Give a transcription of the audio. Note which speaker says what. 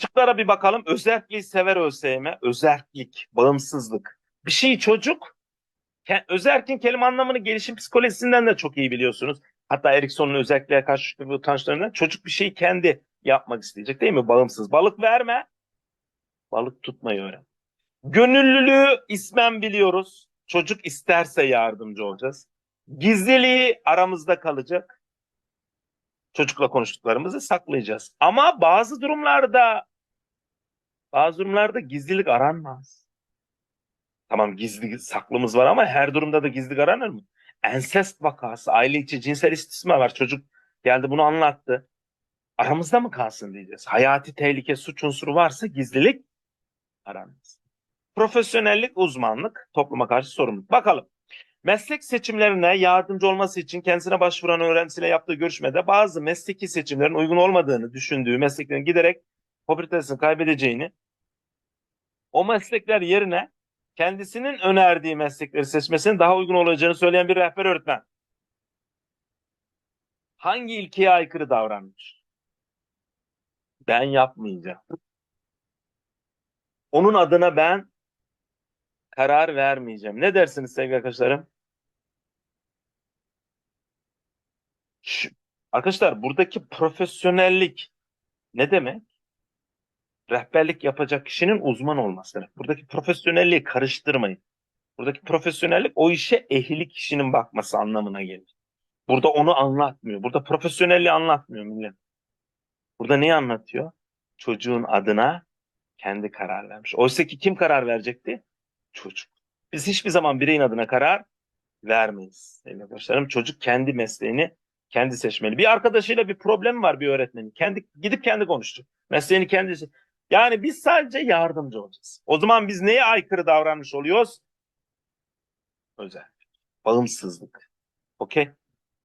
Speaker 1: Şıklara bir bakalım. Özelliği sever ÖSYM. Özellik, bağımsızlık. Bir şey çocuk. Özerk'in kelime anlamını gelişim psikolojisinden de çok iyi biliyorsunuz. Hatta Erikson'un özelliğe karşı bu utançlarından çocuk bir şeyi kendi yapmak isteyecek değil mi? Bağımsız. Balık verme. Balık tutmayı öğren. Gönüllülüğü ismen biliyoruz. Çocuk isterse yardımcı olacağız. Gizliliği aramızda kalacak. Çocukla konuştuklarımızı saklayacağız. Ama bazı durumlarda bazı durumlarda gizlilik aranmaz. Tamam gizli saklımız var ama her durumda da gizlilik aranır mı? Ensest vakası, aile içi cinsel istismar var. Çocuk geldi bunu anlattı. Aramızda mı kalsın diyeceğiz. Hayati tehlike, suç unsuru varsa gizlilik aranmaz. Profesyonellik, uzmanlık, topluma karşı sorumluluk. Bakalım. Meslek seçimlerine yardımcı olması için kendisine başvuran öğrencisiyle yaptığı görüşmede bazı mesleki seçimlerin uygun olmadığını düşündüğü mesleklerin giderek popülaritesini kaybedeceğini, o meslekler yerine kendisinin önerdiği meslekleri seçmesinin daha uygun olacağını söyleyen bir rehber öğretmen. Hangi ilkeye aykırı davranmış? Ben yapmayacağım. Onun adına ben karar vermeyeceğim. Ne dersiniz sevgili arkadaşlarım? Şu- arkadaşlar buradaki profesyonellik ne demek? Rehberlik yapacak kişinin uzman olması demek. Buradaki profesyonelliği karıştırmayın. Buradaki profesyonellik o işe ehli kişinin bakması anlamına gelir. Burada onu anlatmıyor. Burada profesyonelliği anlatmıyor millet. Burada neyi anlatıyor? Çocuğun adına kendi karar vermiş. Oysa ki kim karar verecekti? Çocuk. Biz hiçbir zaman bireyin adına karar vermeyiz. Sevgili arkadaşlarım çocuk kendi mesleğini kendi seçmeli. Bir arkadaşıyla bir problem var bir öğretmenin. Kendi gidip kendi konuşacak. Mesleğini kendisi. Yani biz sadece yardımcı olacağız. O zaman biz neye aykırı davranmış oluyoruz? Özel. Bağımsızlık. Okey?